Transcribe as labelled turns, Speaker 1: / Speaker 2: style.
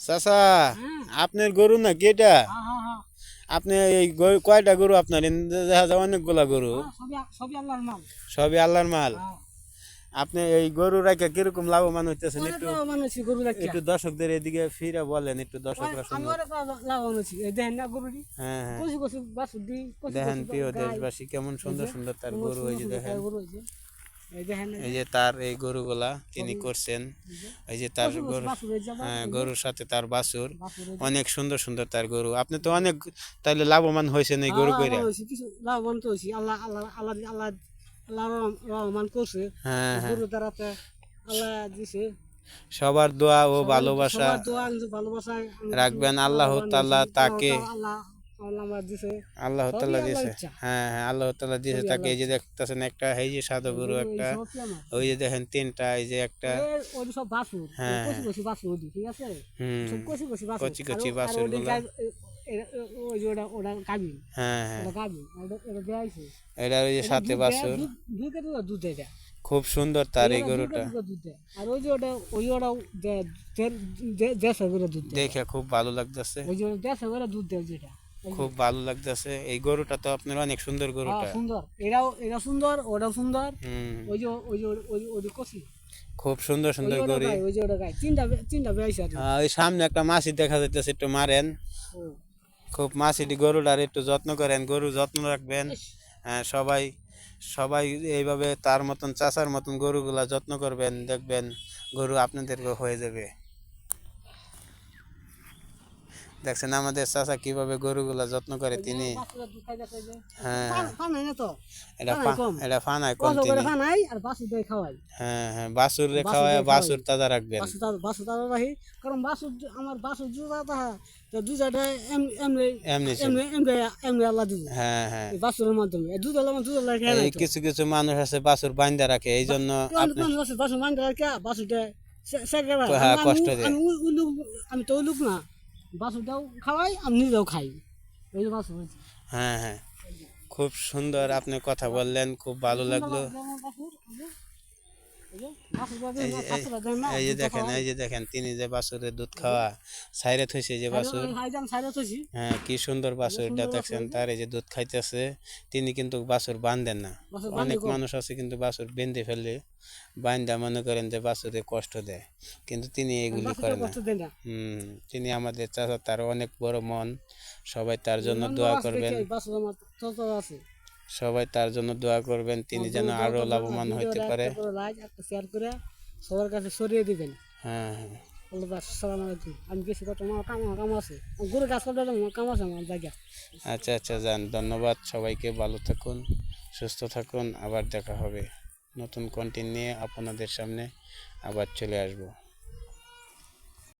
Speaker 1: চাচা আপনার গরু না কি এটা? আপনি এই কয়টা গরু আপনার? দেখা যায় অনেকগুলা গরু।
Speaker 2: হ্যাঁ, সবই আল্লাহর
Speaker 1: মাল।
Speaker 2: হ্যাঁ।
Speaker 1: আপনি এই গরু রাখা কীরকম লাভবান হইতেছেন? একটু। একটু দর্শকদের এদিকে ফিরে বলেন একটু দর্শকরা
Speaker 2: দেখেন
Speaker 1: হ্যাঁ প্রিয় দেশবাসী কেমন সুন্দর সুন্দর তার গরু
Speaker 2: হয়েছে। দেখেন। এই
Speaker 1: এই যে তার এই গরুগুলা তিনি করছেন। এই যে তার গরু। হ্যাঁ গরুর সাথে তার বাছুর। অনেক সুন্দর সুন্দর তার গরু। আপনি তো অনেক তাইলে লাভবান হয়েছেন এই গরু
Speaker 2: হ্যাঁ,
Speaker 1: কইরা।
Speaker 2: লাভবান তো হয়েছি। আল্লাহ আল্লাহ আল্লাহ আল্লাহ আল্লাহ রহমান করছে।
Speaker 1: হ্যাঁ হ্যাঁ।
Speaker 2: গরু দ্বারাতে আল্লাহ দিছে।
Speaker 1: সবার দোয়া ও ভালোবাসা। রাখবেন। আল্লাহ তাআলা তাকে
Speaker 2: আল্লাহ আল্লাহর
Speaker 1: দিয়েছে। হ্যাঁ হ্যাঁ আল্লাহ তাআলা দিয়েছে। তাকে এই যে দেখতেছেন একটা এই যে সাদা গরু একটা ওই যে দেখেন তিনটা এই যে একটা। হ্যাঁ,
Speaker 2: কচি কচি ওটা ওটা
Speaker 1: হ্যাঁ হ্যাঁ।
Speaker 2: ওটা ওটা এটা
Speaker 1: ওই যে সাথে
Speaker 2: দুধ এটা।
Speaker 1: খুব সুন্দর তার এই গরুটা।
Speaker 2: আর ওই যে ওটা ওই দুধ
Speaker 1: দেখে খুব ভালো লাগতেছে।
Speaker 2: ওই যে দুধ দেয় যেটা।
Speaker 1: খুব ভালো লাগতেছে। এই গরুটা তো আপনার অনেক সুন্দর
Speaker 2: হ্যাঁ,
Speaker 1: গরুটা।
Speaker 2: সুন্দর। এটাও এটা সুন্দর ওটাও সুন্দর। ওই যে ওই যে ওই ওই কচি।
Speaker 1: খুব সুন্দর সুন্দর গরু।
Speaker 2: ওই যে ওটা গায়ে তিনটা তিনটা কি।
Speaker 1: আহ, ওই সামনে একটা মাছি দেখা যাইতেছে একটু মারেন। খুব মাছিটি গরুটার একটু যত্ন করেন গরু যত্ন রাখবেন। হ্যাঁ, সবাই সবাই এইভাবে তার মতন চাচার মতন গরুগুলা যত্ন করবেন দেখবেন গরু আপনাদেরকে হয়ে যাবে। দেখছেন আমাদের চাচা কীভাবে গরুগুলা যত্ন করে তিনি। হ্যাঁ।
Speaker 2: হয়
Speaker 1: এটা। এটা ফানায় কম তিনি? হ্যাঁ হ্যাঁ বাসুর রে খাওয়ায়। তাজা রাখবেন।
Speaker 2: কারণ আমার জুতা তাহা
Speaker 1: হ্যাঁ হ্যাঁ। কিছু কিছু মানুষ আছে বাসুর বাইন্দা রাখে এই জন্য কষ্ট দেয়।
Speaker 2: আমি তো লোক না। বাসুটাও খাওয়াই আমি নিজেও খাই। ওই যে হয়েছে।
Speaker 1: হ্যাঁ হ্যাঁ। খুব সুন্দর আপনি কথা বললেন খুব ভালো লাগল। এই যে দেখেন এই যে দেখেন তিনি যে দুধ খাওয়া সাইরে থইছে যে বাসুর হ্যাঁ কি সুন্দর দেখছেন তার এই যে দুধ খাইতেছে তিনি কিন্তু বাসুর বান্ধেন না। অনেক মানুষ আছে কিন্তু বাসুর বেঁধে ফেলে বান্ধা মনে করেন যে বাসুরে কষ্ট দেয় কিন্তু তিনি এগুলি করেন না। হুম তিনি আমাদের চাচা তার অনেক বড় মন সবাই তার জন্য দোয়া করবেন। সবাই তার জন্য দোয়া করবেন তিনি যেন আরও লাভবান হইতে পারে।
Speaker 2: শেয়ার করে সবার কাছে সরিয়ে দিবেন।
Speaker 1: হ্যাঁ হ্যাঁ।
Speaker 2: আল্লাহ আসসালামু আমি বেশি কথা আমার কাম কাম আছে। গরু গাছ কাটলে আছে আমার জায়গা।
Speaker 1: আচ্ছা আচ্ছা যান। ধন্যবাদ সবাইকে। ভালো থাকুন সুস্থ থাকুন। আবার দেখা হবে নতুন কন্টেন্ট নিয়ে আপনাদের সামনে আবার চলে আসব।